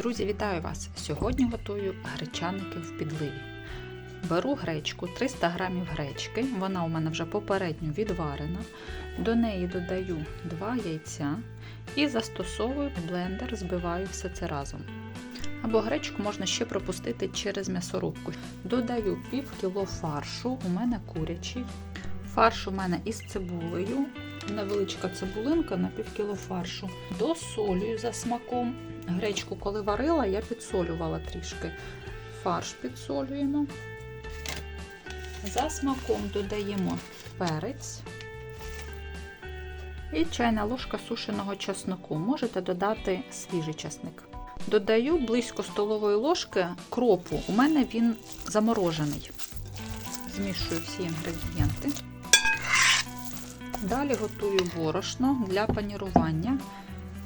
Друзі, вітаю вас! Сьогодні готую гречаники в підливі. Беру гречку, 300 г гречки, вона у мене вже попередньо відварена. До неї додаю 2 яйця і застосовую блендер, збиваю все це разом. Або гречку можна ще пропустити через м'ясорубку. Додаю пів кіло фаршу, у мене курячий. Фарш у мене із цибулею, невеличка цибулинка на пів кіло фаршу. Досолюю за смаком. Гречку, коли варила, я підсолювала трішки. Фарш підсолюємо. За смаком додаємо перець і чайна ложка сушеного чесноку. Можете додати свіжий чесник. Додаю близько столової ложки кропу. У мене він заморожений. Змішую всі інгредієнти. Далі готую борошно для панірування.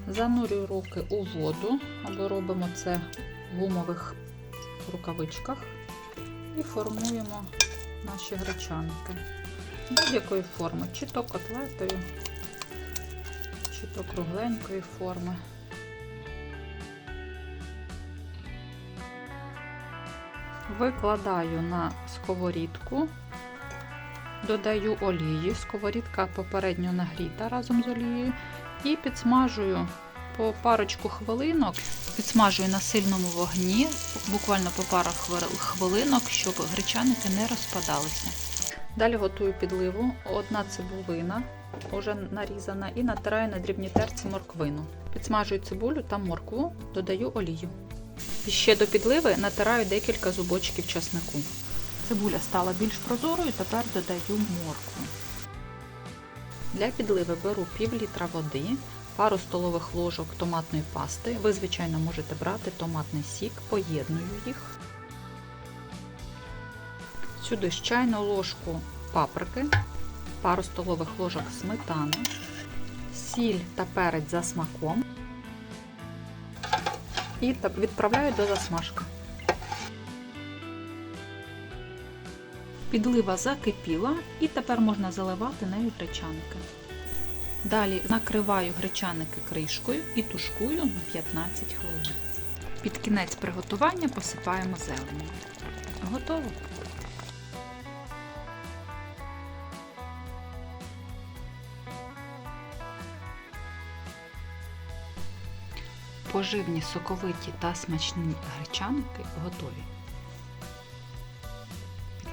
Занурюю руки у воду, або робимо це в гумових рукавичках. І формуємо наші гречаники. Будь-якої форми, чи то котлетою, чи то кругленької форми. Викладаю на сковорідку, додаю олії, сковорідка попередньо нагріта разом з олією, і підсмажую по парочку хвилинок, підсмажую на сильному вогні, буквально по пару хвилинок, щоб гречаники не розпадалися. Далі готую підливу, одна цибулина вже нарізана, і натираю на дрібній терці морквину. Підсмажую цибулю та моркву, додаю олію. І ще до підливи натираю декілька зубочків часнику. Цибуля стала більш прозорою, тепер додаю моркву. Для підливи беру пів літра води, пару столових ложок томатної пасти. Ви, звичайно, можете брати томатний сік, поєдную їх. Сюди ж чайну ложку паприки, пару столових ложок сметани, сіль та перець за смаком. І відправляю до засмажки. Підлива закипіла і тепер можна заливати нею гречаники. Далі накриваю гречаники кришкою і тушкую на 15 хвилин. Під кінець приготування посипаємо зеленню. Готово! Поживні, соковиті та смачні гречаники готові.